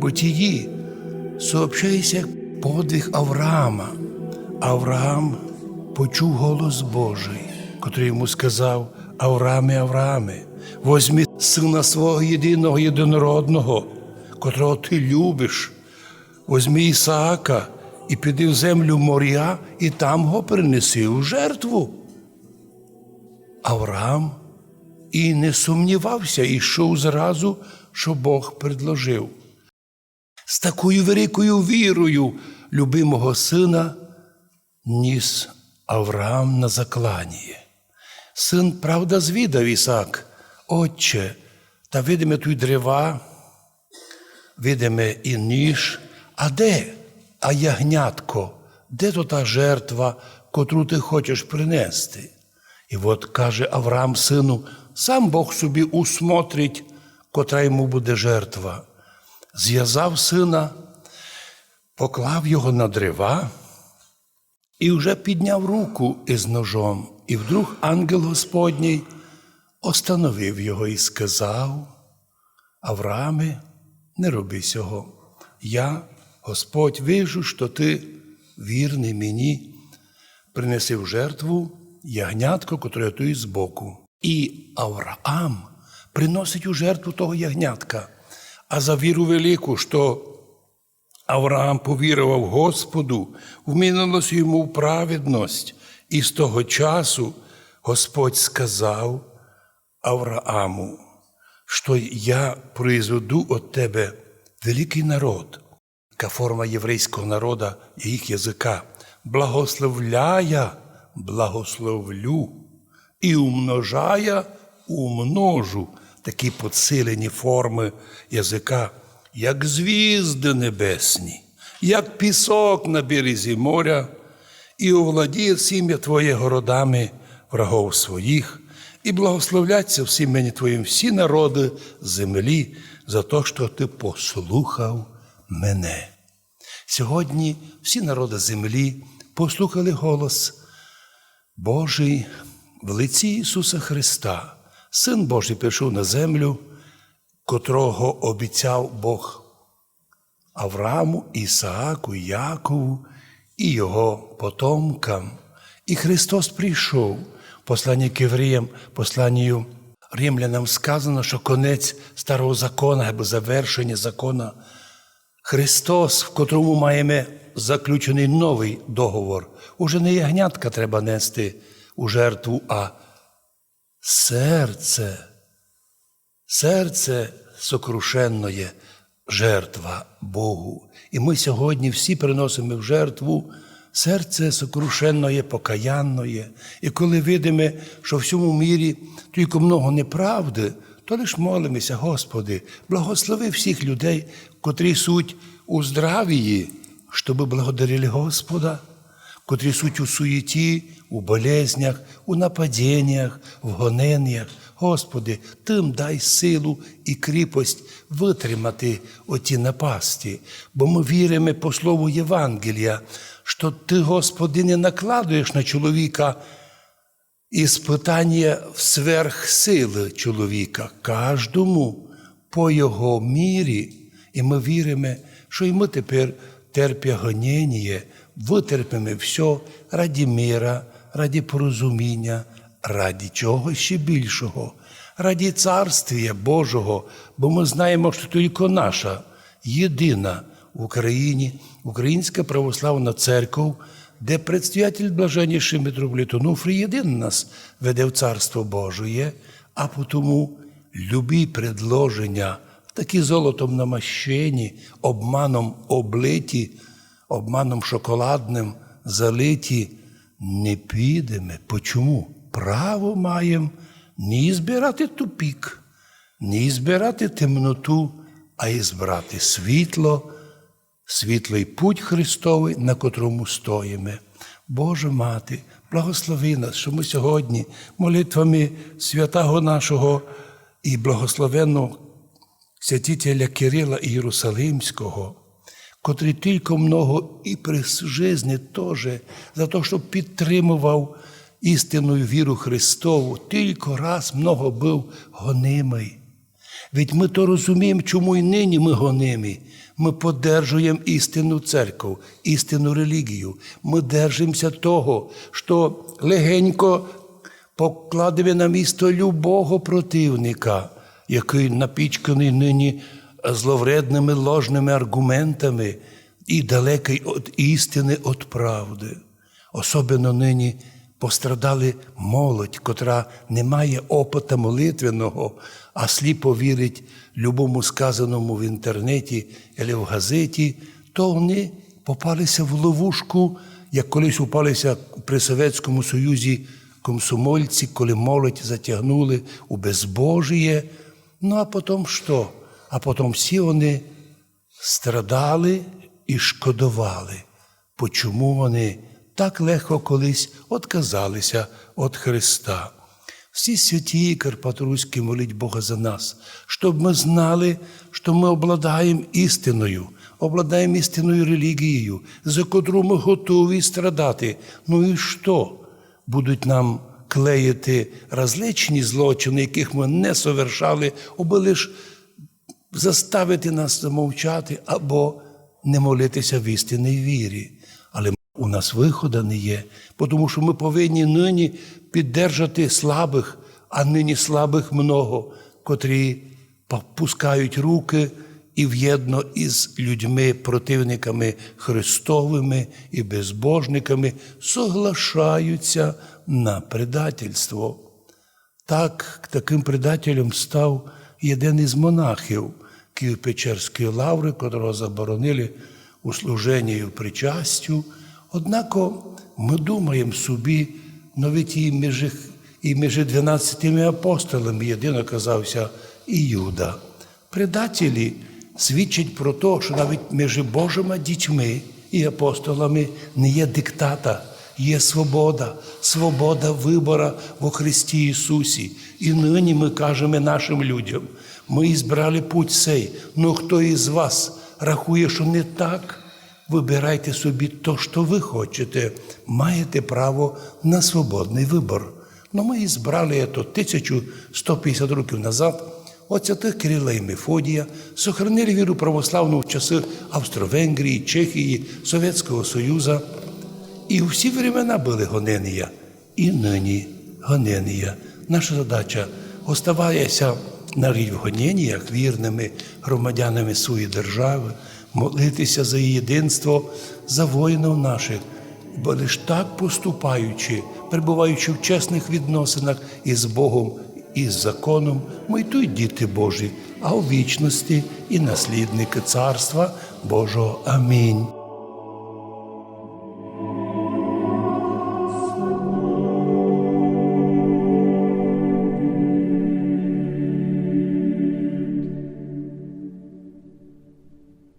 бытії сообщається подвиг Авраама. Авраам почув голос Божий, котрий йому сказав: Аврааме, Аврааме, возьми сина свого єдиного єдинородного, котрого ти любиш, возьми Ісаака і піди в землю моря, і там го принеси у жертву. Авраам і не сумнівався, і йшов зразу, що Бог предложив. З такою великою вірою любимого сина ніс Авраам на заклання. Син, правда, звідав Ісак, Отче, та видиме тут дерева, видиме і ніж. А де? А ягнятко, де то та жертва, котру ти хочеш принести? І от каже Авраам сину, сам Бог собі усмотрить, котра йому буде жертва. Зв'язав сина, поклав його на дерева і вже підняв руку із ножом. І вдруг ангел Господній остановив його і сказав: Аврааме, не роби цього. Я, Господь, вижу, що ти вірний мені, принеси в жертву ягнятко, котре тут збоку. І Авраам приносить у жертву того ягнятка. А за віру велику, що Авраам повірував Господу, вмінилося йому праведність, і з того часу Господь сказав Аврааму, що я произведу від тебе великий народ, яка форма єврейського народа і їх язика, благословляя, благословлю і умножая, умножу такі підсилені форми язика, як звізди небесні, як пісок на березі моря, і овладіє сім'я Твоє городами врагов своїх, і благословляться всі мені Твоїм всі народи землі за те, що Ти послухав мене. Сьогодні всі народи землі послухали голос Божий в лиці Ісуса Христа. Син Божий прийшов на землю, котрого обіцяв Бог Аврааму, Ісааку, Якову і його потомкам. І Христос прийшов, посланні к євреям, посланню римлянам сказано, що конець старого закону або завершення закону Христос, в котрому маємо заключений новий договор. Уже не ягнятка треба нести у жертву, а серце, серце сокрушенної жертва Богу. І ми сьогодні всі приносимо в жертву серце сокрушенної, покаянної. І коли видимо, що в всьому мірі тільки много неправди, то лиш молимося, Господи, благослови всіх людей, котрі суть у здравії, щоб благодарили Господа котрі суть у суєті, у болезнях, у нападіннях, в гоненнях. Господи, тим дай силу і кріпость витримати оті напасті, бо ми віримо по слову Євангелія, що Ти, Господи, не накладуєш на чоловіка іспитання сверхсили чоловіка, кожному по його мірі. І ми віримо, що і ми тепер терпя гонення, витерпимо все раді мира, раді порозуміння, раді чого ще більшого, раді царствія Божого, бо ми знаємо, що тільки наша єдина в Україні, Українська православна церква, де предстоятель блаженніший митрополит Онуфрій єдин нас веде в Царство Божоє, а потому любі предложення, такі золотом намащені, обманом облиті, обманом шоколадним залиті, не підемо. Почому? Право маємо ні збирати тупік, ні збирати темноту, а й збирати світло, світлий путь Христовий, на котрому стоїмо. Боже Мати, благослови нас, що ми сьогодні молитвами святого нашого і благословенного святителя Кирила Єрусалимського, котрий тільки много і при житті теж за те, що підтримував істинну віру Христову, тільки раз много був гонимий. Ведь ми то розуміємо, чому і нині ми гонимі. Ми подержуємо істинну церкву, істинну релігію. Ми держимося того, що легенько покладемо на місто любого противника, який напічканий нині зловредними ложними аргументами і далекий від істини, від правди. Особливо нині пострадали молодь, котра не має опита молитвеного, а сліпо вірить любому сказаному в інтернеті або в газеті, то вони попалися в ловушку, як колись упалися при Совєтському Союзі комсомольці, коли молодь затягнули у безбожіє. Ну а потім що? А потім всі вони страдали і шкодували. Почому вони так легко колись отказалися від Христа? Всі святі Карпатруські моліть Бога за нас, щоб ми знали, що ми обладаємо істиною, обладаємо істинною релігією, за котру ми готові страдати. Ну і що? Будуть нам клеїти различні злочини, яких ми не совершали, аби лише заставити нас замовчати або не молитися в істинній вірі. Але у нас виходу не є, тому що ми повинні нині піддержати слабих, а нині слабих много, котрі пускають руки і в'єдно із людьми, противниками Христовими і безбожниками, соглашаються на предательство. Так, таким предателем став один із монахів Києво-Печерської лаври, котрого заборонили у служенні і в причастю. Однако ми думаємо собі, навіть і між, і між 12 апостолами єдин оказався і. Предателі свідчать про те, що навіть між Божими дітьми і апостолами не є диктата, є свобода, свобода вибора во Христі Ісусі. І нині ми кажемо нашим людям, ми ізбрали путь сей, но хто із вас рахує, що не так, вибирайте собі то, що ви хочете, маєте право на свободний вибор. Ну, ми ізбрали це 1150 років назад. От святих Кирила і Мефодія сохранили віру православну в часи Австро-Венгрії, Чехії, Совєтського Союзу. І всі времена були гонення, і нині гонення. Наша задача оставається навіть в гоненнях вірними громадянами своєї держави, молитися за її єдинство, за воїнів наших, бо лиш так поступаючи, перебуваючи в чесних відносинах із Богом і з законом, ми й діти Божі, а у вічності і наслідники Царства Божого. Амінь.